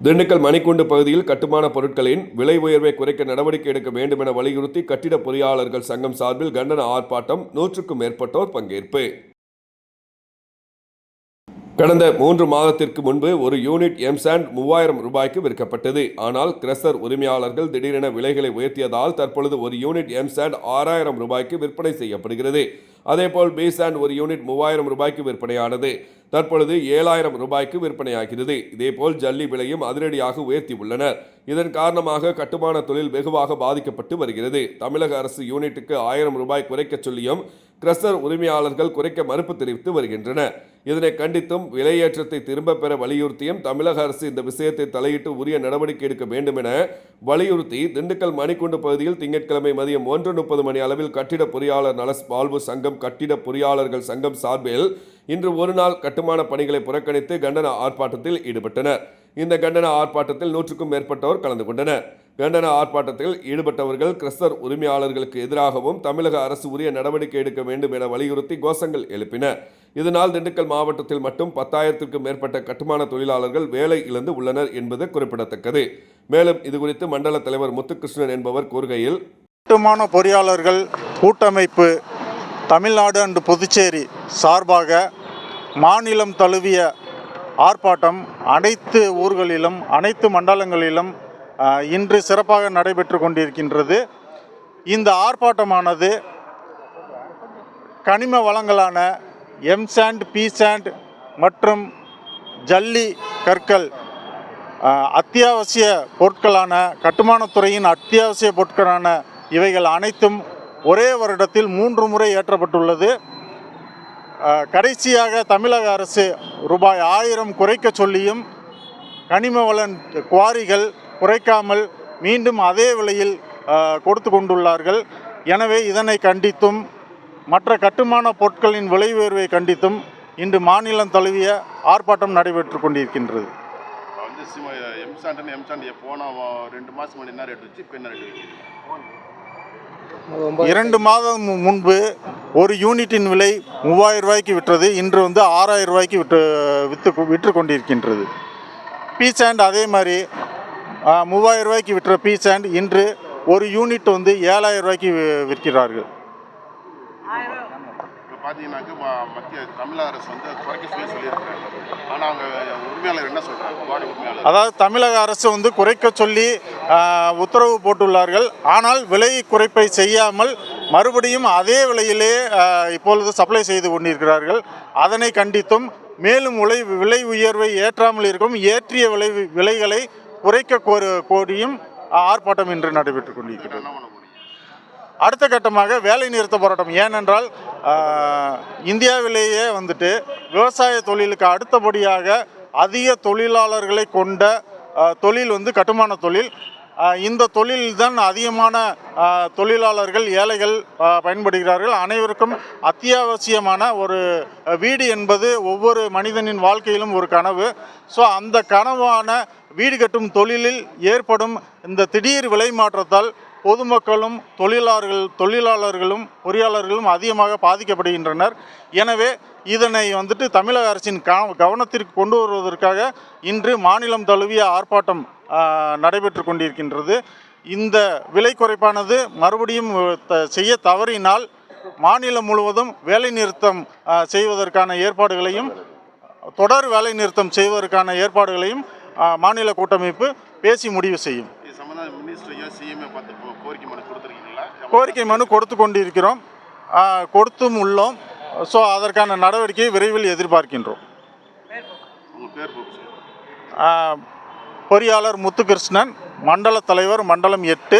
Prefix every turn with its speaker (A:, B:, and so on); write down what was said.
A: திண்டுக்கல் மணிக்கூண்டு பகுதியில் கட்டுமான பொருட்களின் விலை உயர்வை குறைக்க நடவடிக்கை எடுக்க வேண்டும் என வலியுறுத்தி கட்டிட பொறியாளர்கள் சங்கம் சார்பில் கண்டன ஆர்ப்பாட்டம் நூற்றுக்கும் மேற்பட்டோர் பங்கேற்பு. கடந்த மூன்று மாதத்திற்கு முன்பு ஒரு யூனிட் எம்சாண்ட் மூவாயிரம் ரூபாய்க்கு விற்கப்பட்டது. ஆனால் கிரசர் உரிமையாளர்கள் திடீரென விலைகளை உயர்த்தியதால் தற்பொழுது ஒரு யூனிட் எம்சாண்ட் ஆறாயிரம் ரூபாய்க்கு விற்பனை செய்யப்படுகிறது. அதேபோல் பி அண்ட் ஒரு யூனிட் மூவாயிரம் ரூபாய்க்கு விற்பனையானது. தற்பொழுது ஏழாயிரம் ரூபாய்க்கு விற்பனையாகிறது. இதேபோல் ஜல்லி விலையும் அதிரடியாக உயர்த்தியுள்ளனர் இதன் காரணமாக கட்டுமான தொழில் வெகுவாக பாதிக்கப்பட்டு வருகிறது. தமிழக அரசு யூனிட்டுக்கு ஆயிரம் ரூபாய் குறைக்கச் சொல்லியும் கிரஷர் உரிமையாளர்கள் குறைக்க மறுப்பு தெரிவித்து வருகின்றனர். இதனை கண்டித்தும் விலையேற்றத்தை திரும்பப் பெற வலியுறுத்தியும் தமிழக அரசு இந்த விஷயத்தை தலையிட்டு உரிய நடவடிக்கை எடுக்க வேண்டும் என வலியுறுத்தி திண்டுக்கல் மணிக்குண்டு பகுதியில் திங்கட்கிழமை மதியம் ஒன்று முப்பது மணி அளவில் கட்டிட பொறியாளர் நலஸ் வாழ்வு சங்கம் கட்டிட பொறியாளர்கள் சங்கம் சார்பில் இன்று ஒரு நாள் கட்டுமான பணிகளை புறக்கணித்து கண்டன ஆர்ப்பாட்டத்தில் ஈடுபட்டனர். இந்த கண்டன ஆர்ப்பாட்டத்தில் நூற்றுக்கும் மேற்பட்டோர் கலந்து கொண்டனர். கண்டன ஆர்ப்பாட்டத்தில் ஈடுபட்டவர்கள் கிறிஸ்தர் உரிமையாளர்களுக்கு எதிராகவும் தமிழக அரசு உரிய நடவடிக்கை எடுக்க வேண்டும் என வலியுறுத்தி கோஷங்கள் எழுப்பினர். இதனால் திண்டுக்கல் மாவட்டத்தில் மட்டும் பத்தாயிரத்திற்கும் மேற்பட்ட கட்டுமான தொழிலாளர்கள் வேலை இழந்து உள்ளனர் என்பது குறிப்பிடத்தக்கது. மேலும் இதுகுறித்து மண்டல தலைவர் முத்துகிருஷ்ணன் என்பவர் கூறுகையில்
B: கட்டுமான பொறியாளர்கள் கூட்டமைப்பு தமிழ்நாடு அண்டு புதுச்சேரி சார்பாக மாநிலம் தழுவிய ஆர்ப்பாட்டம் அனைத்து ஊர்களிலும் அனைத்து மண்டலங்களிலும் இன்று சிறப்பாக நடைபெற்று கொண்டிருக்கின்றது. இந்த ஆர்ப்பாட்டமானது கனிம வளங்களான எம்சாண்ட் பிசாண்ட் மற்றும் ஜல்லி கற்கள் அத்தியாவசிய பொருட்களான கட்டுமானத்துறையின் அத்தியாவசிய பொருட்களான இவைகள் அனைத்தும் ஒரே வருடத்தில் மூன்று முறை ஏற்றப்பட்டுள்ளது. கடைசியாக தமிழக அரசு ரூபாய் ஆயிரம் குறைக்க சொல்லியும் கனிம வளன் குவாரிகள் குறைக்காமல் மீண்டும் அதே விலையில் கொடுத்து கொண்டுள்ளார்கள். எனவே இதனை கண்டித்தும் மற்ற கட்டுமான பொருட்களின் விலை உயர்வை கண்டித்தும் இன்று மாநிலம் தழுவிய ஆர்ப்பாட்டம் நடைபெற்று கொண்டிருக்கின்றது. இரண்டு மாதம் முன்பு ஒரு யூனிட்டின் விலை மூவாயிரம் ரூபாய்க்கு விற்றது இன்று வந்து ஆறாயிரம் ரூபாய்க்கு விற்று விற்று விற்று கொண்டிருக்கின்றது. பீ சாண்ட் அதே மாதிரி மூவாயிரம் ரூபாய்க்கு விற்ற பீ சாண்ட் இன்று ஒரு யூனிட் வந்து ஏழாயிரம் ரூபாய்க்கு விற்கிறார்கள்.
C: பார்த்தீங்கன்னாக்க மத்திய தமிழக அரசு வந்து குறைக்க சொல்லி சொல்லியிருக்காங்க. ஆனால் அவங்க உரிமையாளர் என்ன சொல்கிறாங்க வார்டு உரிமையாளர்.
B: அதாவது தமிழக அரசு வந்து குறைக்க சொல்லி உத்தரவு போட்டுள்ளார்கள். ஆனால் விலை குறைப்பை செய்யாமல் மறுபடியும் அதே விலையிலே இப்பொழுது சப்ளை செய்து கொண்டிருக்கிறார்கள். அதனை கண்டித்தும் மேலும் விலை விலை உயர்வை ஏற்றாமல் இருக்கும் ஏற்றிய விலை விலைகளை குறைக்க கோரு கோரியும் ஆர்ப்பாட்டம் இன்று நடைபெற்றுக் கொண்டிருக்கிறது. அடுத்த கட்டமாக வேலை நிறுத்த போராட்டம். ஏனென்றால் இந்தியாவிலேயே வந்துட்டு விவசாய தொழிலுக்கு அடுத்தபடியாக அதிக தொழிலாளர்களை கொண்ட தொழில் வந்து கட்டுமான தொழில். இந்த தொழில்தான் அதிகமான தொழிலாளர்கள் ஏழைகள் பயன்படுகிறார்கள். அனைவருக்கும் அத்தியாவசியமான ஒரு வீடு என்பது ஒவ்வொரு மனிதனின் வாழ்க்கையிலும் ஒரு கனவு. ஸோ அந்த கனவான வீடு கட்டும் தொழிலில் ஏற்படும் இந்த திடீர் விலை மாற்றத்தால் பொதுமக்களும் தொழிலாளர்கள் தொழிலாளர்களும் பொறியாளர்களும் அதிகமாக பாதிக்கப்படுகின்றனர். எனவே இதனை வந்துட்டு தமிழக அரசின் கவனத்திற்கு கொண்டு வருவதற்காக இன்று மாநிலம் தழுவிய ஆர்ப்பாட்டம் நடைபெற்று கொண்டிருக்கின்றது. இந்த விலை குறைப்பானது மறுபடியும் த- செய்ய தவறினால் மாநிலம் முழுவதும் வேலைநிறுத்தம் செய்வதற்கான ஏற்பாடுகளையும் தொடர் வேலை நிறுத்தம் செய்வதற்கான ஏற்பாடுகளையும் மாநில கூட்டமைப்பு பேசி முடிவு செய்யும்.
C: கோரிக்கை மனு கொடுத்துருக்கீங்களா?
B: கோரிக்கை மனு கொடுத்து கொண்டிருக்கிறோம். கொடுத்தும் உள்ளோம். ஸோ அதற்கான நடவடிக்கையை விரைவில் எதிர்பார்க்கின்றோம். பொறியாளர் முத்துகிருஷ்ணன் மண்டல தலைவர் மண்டலம் எட்டு